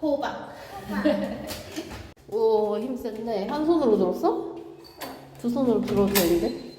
호박. 오, 힘 센데. 한 손으로 들었어? 두 손으로 들어도 되는데?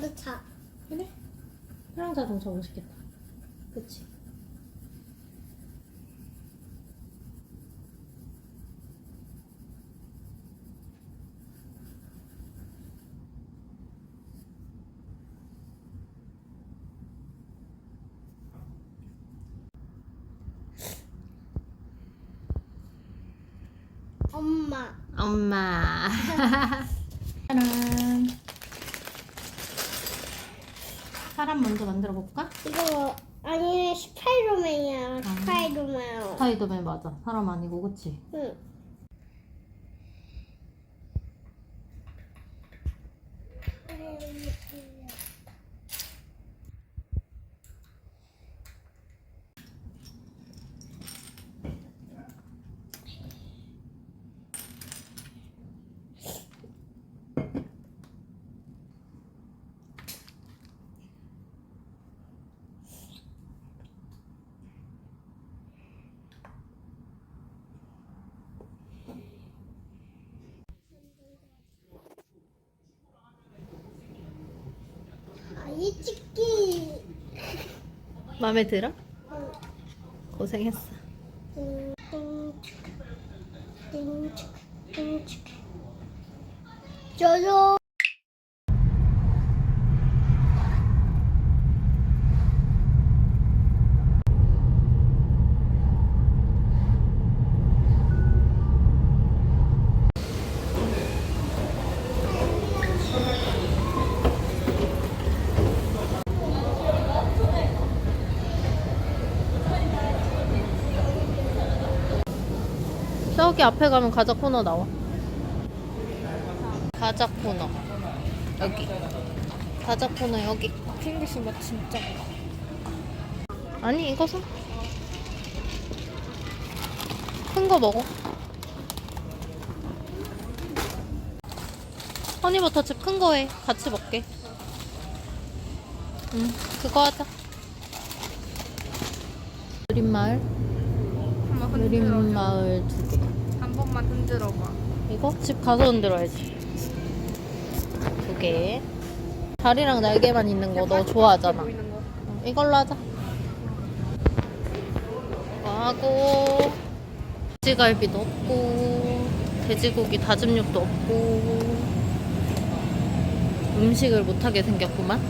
나도 차. 그래? 사랑 자동차 멋있겠다. 그치? 엄마. 엄마. 사람 먼저 만들어 볼까? 이거 아니 스파이더맨이야. 스파이더맨. 스파이더맨 맞아. 사람 아니고 그치? 응. 아이 찍기. 마음에 들어? 고생했어. 저요. 저기 앞에 가면 과자 코너 나와. 과자 코너. 여기. 과자 코너 여기. 핑크색 맛 진짜. 아니 이거 사. 큰 거 먹어. 허니버터칩 큰거 해. 같이 먹게. 응, 그거 하자. 느린마을. 느린마을 두 개. 한 번만 흔들어봐. 이거 집 가서 흔들어야지. 두 개. 다리랑 날개만 있는 거 너 좋아하잖아. 보이는 거. 어, 이걸로 하자. 이거 하고 돼지갈비도 없고 돼지고기 다짐 육도 없고 음식을 못하게 생겼구만.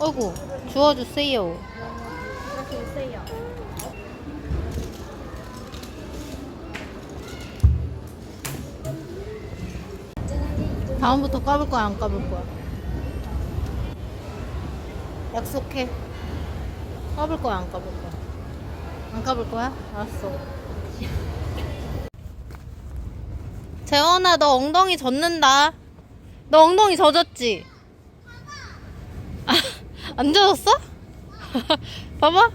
어이구 주워주세요. 이렇게 주세요. 다음부터 까불 거야 안 까불 거야? 약속해. 까불 거야 안 까불 거야? 안 까불 거야? 알았어. 재원아 너 엉덩이 젖는다. 너 엉덩이 젖었지? 아, 안 젖었어? 봐봐.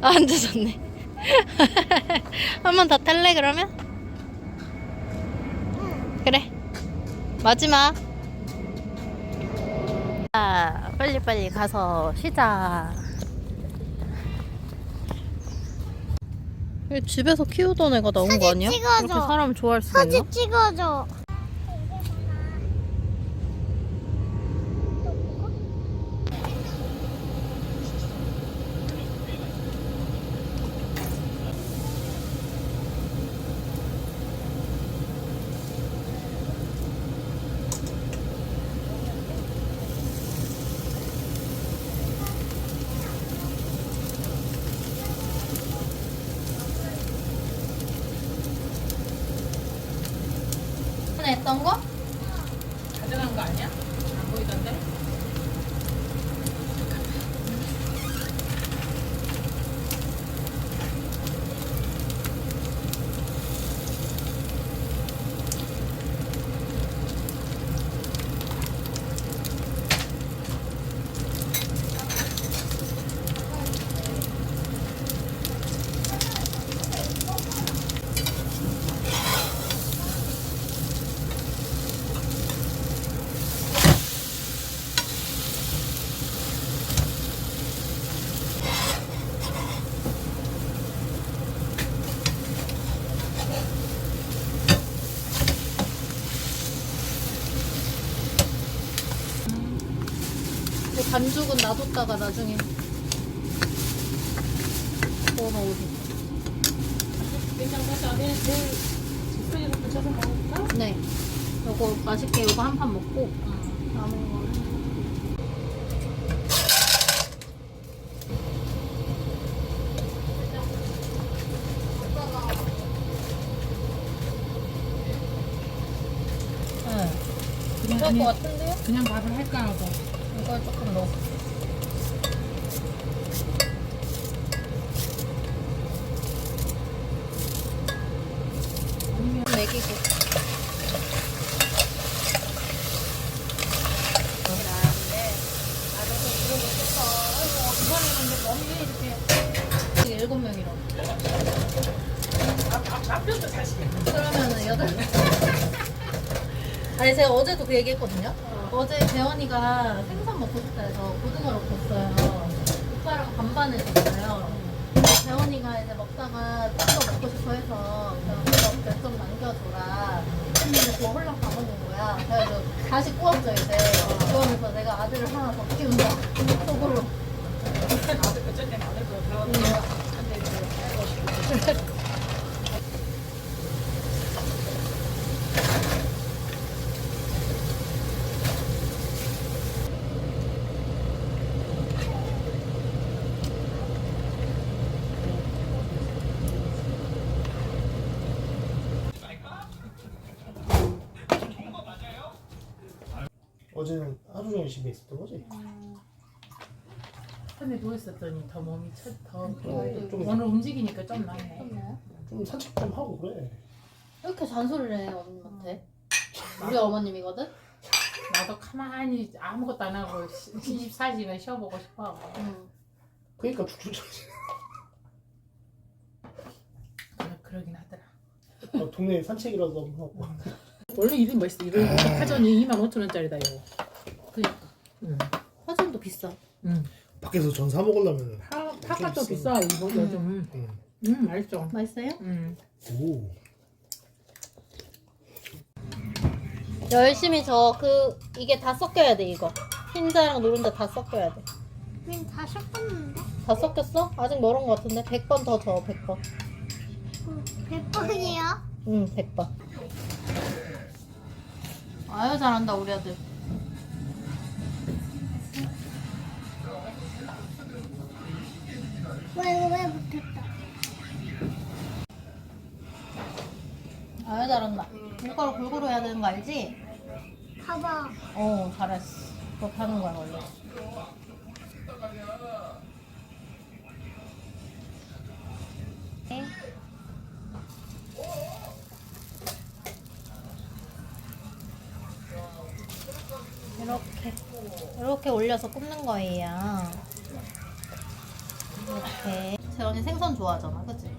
아, 안 젖었네. 한 번 더 탈래 그러면? 그래. 마지막. 자, 빨리빨리 가서 쉬자. 집에서 키우던 애가 나온 거 아니야? 찍어줘. 그렇게 사람 좋아할 수가 있나? 사진 찍어줘. 했던 거? 반죽은 놔뒀다가 나중에 구워 먹어도 돼. 냉장고에서 안에 제일 스프레이로 붙여서 먹을까? 네. 요거 맛있게 요거 한 판 먹고 응. 남은 거는 네. 그냥, 괜찮을 것 그냥, 같은데요? 그냥 밥을 할까 하고. 이걸 조금 넣어. 아니면 먹이고. 일곱 명이라. 앞편도 다시. 그러면은 여덟. 아니 제가 어제도 그 얘기했거든요. 어제 재원이가 생선 먹고 싶다 해서 고등어를 줬어요. 오빠랑 반반 해줬어요. 근데 재원이가 이제 먹다가 딴거 먹고 싶어 해서 그거 몇점 남겨줘라. 근데 그거 홀랑 다 먹은 거야. 그래서 다시 구웠죠 이제. 그러면서 내가 아들을 하나 더 키운다. 속으로. 아들 때는 아들 거 배웠는데 어. 어제는 하루 종일 집에 있었던 거지? 편에 누워 있었더니 더 몸이 쳐, 더 어, 좀, 오늘 움직이니까 좀 나네. 좀 산책 좀 하고 그래. 이렇게 잔소리를 해 어머님한테. 우리 어머님이거든. 나도 가만히 아무것도 안 하고 24시간 쉬어보고 싶어. 응. 그러니까 죽죽 지 그래, 그러긴 하더라. 어, 동네 산책이라도 한번 하고. 원래 이름 멋있어. 이름 파전이 2만 5천 원짜리다 이거. 그니까 응. 화전도 비싸. 응. 밖에서 전 사 먹으려면 파 파가 또 비싸. 이거 요즘. 응. 음 맛있어. 맛있어요? 음. 오. 열심히 저 그 이게 다 섞여야 돼 이거 흰자랑 노른자 다 섞여야 돼. 우린 다 섞었는데? 다 섞였어? 아직 멀은 것 같은데 100번 더 저어 100번. 몇 번이야? 응 100번. 아유 잘한다 우리 아들. 왜, 이거 왜 못했다? 아유 잘한다. 이거를 골고루 해야 되는 거 알지? 봐봐. 어 잘했어. 그렇게 하는 거야 원래. 이렇게 올려서 굽는 거예요. 이렇게 재원이 생선 좋아하잖아, 그치?